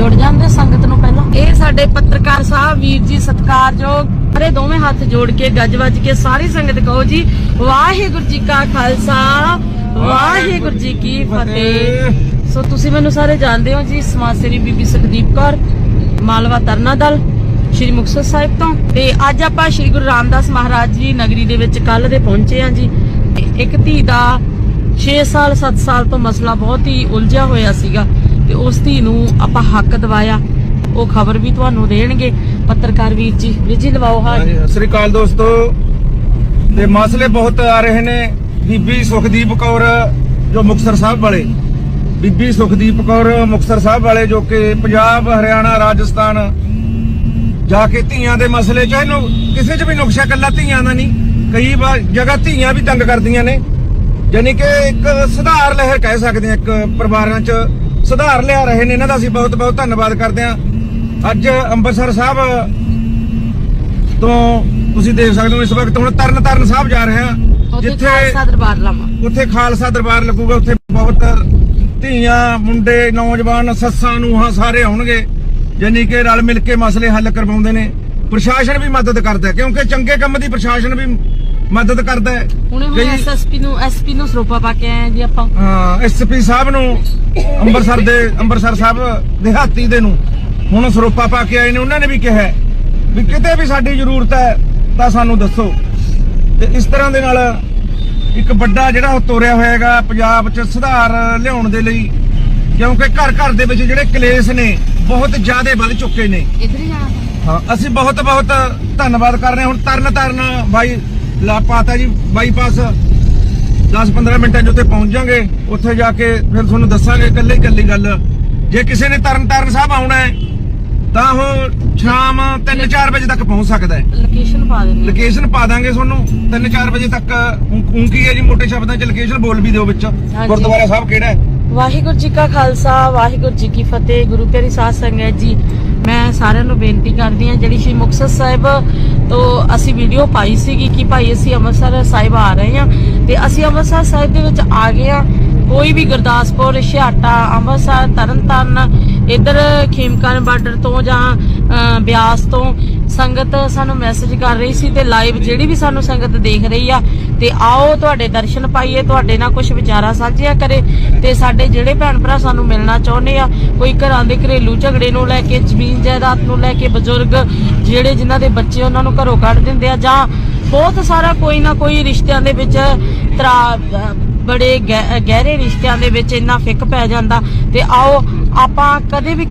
ਜੁੜ ਜਾਂਦੇ ਸੰਗਤ ਨੂੰ ਪਹਿਲਾਂ। ਇਹ ਸਾਡੇ ਪੱਤਰਕਾਰ ਸਾਹਿਬ, ਵੀਰ ਜੀ ਸਤਿਕਾਰਯੋਗ ਸਾਰੇ ਦੋਵੇਂ ਹੱਥ ਜੋੜ ਕੇ ਗੱਜ ਵੱਜ ਕੇ ਸਾਰੀ ਸੰਗਤ ਕਹੋ ਜੀ, ਵਾਹਿਗੁਰੂ ਜੀ ਕਾ ਖਾਲਸਾ, ਵਾਹਿਗੁਰੂ ਜੀ ਕੀ ਫਤਿਹ। ਸੋ ਤੁਸੀਂ ਮੈਨੂੰ ਸਾਰੇ ਜਾਣਦੇ ਹੋ ਜੀ, ਸਮਾਜ ਸੇਵੀ ਬੀਬੀ ਸੁਖਦੀਪ ਕੌਰ, ਮਾਲਵਾ ਤਰਨਾ ਦਲ, ਸ਼੍ਰੀ ਮੁਕਤਸਰ ਸਾਹਿਬ ਤੋਂ। ਤੇ ਅੱਜ ਆਪਾਂ ਸ਼੍ਰੀ ਗੁਰੂ ਰਾਮਦਾਸ ਮਹਾਰਾਜ ਜੀ ਨਗਰੀ ਦੇ ਵਿੱਚ ਕੱਲ ਦੇ ਪਹੁੰਚੇ ਹਾਂ ਜੀ। ਤੇ ਇੱਕ ਧੀ ਦਾ 6 ਸਾਲ 7 ਸਾਲ ਤੋਂ ਮਸਲਾ ਬਹੁਤ ਹੀ ਉਲਝਿਆ ਹੋਇਆ ਸੀਗਾ। ਤੇ ਉਸ ਧੀ ਨੂੰ ਆਪਾਂ ਹੱਕ ਦਿਵਾਇਆ। ਉਹ ਖਬਰ ਵੀ ਤੁਹਾਨੂੰ ਦੇਣਗੇ। ਪੱਤਰਕਾਰ ਵੀਰ ਜੀ ਵੀਰ ਜੀ ਲਵਾਓ ਹਾਂ ਸਤਿ ਸ੍ਰੀ ਅਕਾਲ ਦੋਸਤੋ। ਤੇ ਮਸਲੇ ਬਹੁਤ ਆ ਰਹੇ ਨੇ। ਬੀਬੀ ਸੁਖਦੀਪ ਕੌਰ, ਜੋ ਮੁਕਤਸਰ ਸਾਹਿਬ ਵਾਲੇ। ਬੀਬੀ ਸੁਖਦੀਪ ਕੌਰ ਮੁਕਤਸਰ ਸਾਹਿਬ ਵਾਲੇ, ਜੋ ਕਿ ਪੰਜਾਬ, ਹਰਿਆਣਾ, ਰਾਜਸਥਾਨ, ਜਾ ਕੇ ਧੀਆਂ ਦੇ ਮਸਲੇ ਚ ਇਹਨੂੰ ਕਿਸੇ ਚ ਵੀ ਨੁਕਸ਼ਾ ਕੱਲਾ ਧੀਆਂ ਦਾ ਨਹੀਂ। ਕਈ ਵਾਰ ਜਗ੍ਹਾ ਧੀਆਂ ਵੀ ਤੰਗ ਕਰਦੀਆਂ ਨੇ। ਯਾਨੀ ਕਿ ਇੱਕ ਸੁਧਾਰ ਲਹਿਰ ਕਹਿ ਸਕਦੇ ਹਾਂ, ਇੱਕ ਪਰਿਵਾਰਾਂ ਚ ਸੁਧਾਰ ਲਿਆ ਰਹੇ ਨੇ ਇਹਨਾਂ ਦਾ। ਅਸੀਂ ਬਹੁਤ ਬਹੁਤ ਧੰਨਵਾਦ ਕਰਦੇ ਹਾਂ। ਅੱਜ ਅੰਮ੍ਰਿਤਸਰ ਸਾਹਿਬ ਤੋਂ ਤੁਸੀਂ ਦੇਖ ਸਕਦੇ ਹੋ ਇਸ ਵਕਤ ਹੁਣ ਤਰਨ ਤਾਰਨ ਸਾਹਿਬ ਜਾ ਰਹੇ ਹਾਂ ਜਿੱਥੇ ਖਾਲਸਾ ਦਰਬਾਰ ਲਾਵਾਂ। ਉੱਥੇ ਖਾਲਸਾ ਦਰਬਾਰ ਲੱਗੂਗਾ ਉੱਥੇ ਬਹੁਤ ਧੀਆਂ ਮੁੰਡੇ ਨੌਜਵਾਨ ਸੱਸਾਂ ਨੂੰਹਾਂ ਸਾਰੇ ਆਉਣਗੇ ਯਾਨੀ ਕਿ ਰਲ ਮਿਲ ਕੇ ਮਸਲੇ ਹੱਲ ਕਰਵਾਉਂਦੇ ਨੇ। ਪ੍ਰਸ਼ਾਸਨ ਵੀ ਮਦਦ ਕਰਦਾ ਹੈ ਕਿਉਂਕਿ ਚੰਗੇ ਕੰਮ ਦੀ ਪ੍ਰਸ਼ਾਸਨ ਵੀ ਮਦਦ ਕਰਦਾ ਹੈ। ਹੁਣੇ ਹੁਣ ਕਈ- ਐਸਐਸਪੀ ਨੂੰ ਐਸਪੀ ਨੂੰ ਸਰੋਪਾ ਪਾ ਕੇ ਆਏ ਜੀ ਆਪਾਂ। ਹਾਂ ਐਸਪੀ ਸਾਹਿਬ ਨੂੰ ਅੰਮ੍ਰਿਤਸਰ ਦੇ ਅੰਮ੍ਰਿਤਸਰ ਸਾਹਿਬ ਦਿਹਾਤੀ ਦੇ ਨੂੰ ਹੁਣ ਸਰੋਪਾ ਪਾ ਕੇ ਆਏ ਨੇ ਉਹਨਾਂ ਨੇ ਵੀ ਕਿਹਾ ਹੈ ਵੀ ਕਿਤੇ ਵੀ ਸਾਡੀ ਜ਼ਰੂਰਤ ਹੈ ਤਾਂ ਸਾਨੂੰ ਦੱਸੋ। ਤੇ ਇਸ ਤਰ੍ਹਾਂ ਦੇ ਨਾਲ ਇੱਕ ਵੱਡਾ ਜਿਹੜਾ ਉਹ ਤੋਰਿਆ ਹੋਇਆ ਹੈਗਾ ਪੰਜਾਬ 'ਚ ਸੁਧਾਰ ਲਿਆਉਣ ਦੇ ਲਈ ਕਿਉਂਕਿ ਘਰ ਘਰ ਦੇ ਵਿੱਚ ਜਿਹੜੇ ਕਲੇਸ਼ ਨੇ ਬਹੁਤ ਜ਼ਿਆਦਾ ਵੱਧ ਚੁੱਕੇ ਨੇ। ਇਧਰ ਹੀ ਜਾਣਾ। ਹਾਂ ਅਸੀਂ ਬਹੁਤ ਬਹੁਤ ਧੰਨਵਾਦ ਕਰ ਰਹੇ ਹਾਂ। ਹੁਣ ਤਰਨ ਤਾਰਨ ਬਾਈ ਲਾਪਾਤਾ ਜੀ ਬਾਈਪਾਸ 10-15 ਮਿੰਟਾਂ 'ਚ ਉੱਥੇ ਪਹੁੰਚ ਜਾਾਂਗੇ ਉੱਥੇ ਜਾ ਕੇ ਫਿਰ ਤੁਹਾਨੂੰ ਦੱਸਾਂਗੇ ਇਕੱਲੇ ਇਕੱਲੀ ਗੱਲ। ਜੇ ਕਿਸੇ ਨੇ ਤਰਨ ਤਾਰਨ ਸਾਹਿਬ ਆਉਣਾ ਹੈ ਤਾਂ ਉਹ ਸ਼ਾਮ 3-4 ਵਜੇ ਤੱਕ ਪਹੁੰਚ ਸਕਦਾ ਹੈ। ਲੋਕੇਸ਼ਨ ਪਾ ਦਿੰਦੇ ਲੋਕੇਸ਼ਨ ਪਾ ਦਾਂਗੇ ਤੁਹਾਨੂੰ। 3-4 ਵਜੇ ਤੱਕ ਕੀ ਹੈ ਜੀ ਮੋٹے ਸ਼ਬਦਾਂ 'ਚ ਲੋਕੇਸ਼ਨ ਬੋਲ ਵੀ ਦਿਓ ਵਿੱਚ। ਗੁਰਦੁਆਰਾ ਸਾਹਿਬ ਕਿਹੜਾ ਹੈ? ਵਾਹਿਗੁਰੂ ਜੀ ਕਾ ਖਾਲਸਾ ਵਾਹਿਗੁਰੂ ਜੀ ਕੀ ਫਤਿਹ। ਗੁਰੂ ਪਿਆਰੀ ਸਾਧ ਸੰਗਤ ਜੀ ਮੈਂ ਸਾਰਿਆਂ ਨੂੰ ਬੇਨਤੀ ਕਰਦੀ ਹਾਂ, ਜਿਹੜੀ ਸ਼੍ਰੀ ਮੁਕਤਸਰ ਸਾਹਿਬ ਤੋਂ ਅਸੀਂ ਵੀਡੀਓ ਪਾਈ ਸੀਗੀ ਕਿ ਭਾਈ ਅਸੀਂ ਅੰਮ੍ਰਿਤਸਰ ਸਾਹਿਬ ਆ ਰਹੇ ਹਾਂ ਤੇ ਅਸੀਂ ਅੰਮ੍ਰਿਤਸਰ ਸਾਹਿਬ ਦੇ ਵਿੱਚ ਆ ਗਏ ਹਾਂ। ਕੋਈ ਵੀ ਗੁਰਦਾਸਪੁਰ, ਛਿਆਟਾ, ਅੰਮ੍ਰਿਤਸਰ, ਤਰਨਤਾਰਨ, ਇਧਰ ਖੇਮਕਰਨ ਬਾਰਡਰ ਤੋਂ ਜਾਂ ਬਿਆਸ ਤੋਂ ਸੰਗਤ ਸਾਨੂੰ ਮੈਸੇਜ ਕਰ ਰਹੀ ਸੀ ਤੇ ਲਾਈਵ ਜਿਹੜੀ ਵੀ ਸਾਨੂੰ ਸੰਗਤ ਦੇਖ ਰਹੀ ਆ ਤੇ ਆਓ ਤੁਹਾਡੇ ਦਰਸ਼ਨ ਪਾਈਏ, ਤੁਹਾਡੇ ਨਾਲ ਕੁਝ ਵਿਚਾਰਾ ਸਾਂਝਿਆ ਕਰੇ ਤੇ ਸਾਡੇ ਜਿਹੜੇ ਭੈਣ ਭਰਾ ਸਾਨੂੰ ਮਿਲਣਾ ਚਾਹੁੰਦੇ ਆ, ਕੋਈ ਘਰਾਂ ਦੇ ਘਰੇਲੂ ਝਗੜੇ ਨੂੰ ਲੈ ਕੇ, ਜ਼ਮੀਨ ਜਾਇਦਾਦ ਨੂੰ ਲੈ ਕੇ ਬਜ਼ੁਰਗ ਜਿਹੜੇ ਜਿਨ੍ਹਾਂ ਦੇ ਬੱਚੇ ਉਹਨਾਂ ਨੂੰ ਘਰੋਂ ਕੱਢ ਦਿੰਦੇ ਆ ਜਾਂ ਬਹੁਤ ਸਾਰਾ ਕੋਈ ਨਾ ਕੋਈ ਰਿਸ਼ਤਿਆਂ ਦੇ ਵਿੱਚ ਤਰਾ ਬੜੇ ਗਹਿ- ਗਹਿਰੇ ਰਿਸ਼ਤਿਆਂ ਦੇ ਵਿੱਚ ਇੰਨਾ ਫਿੱਕ ਪੈ ਜਾਂਦਾ ਤੇ ਆਓ ਆਪਾਂ ਕਦੇ ਵੀ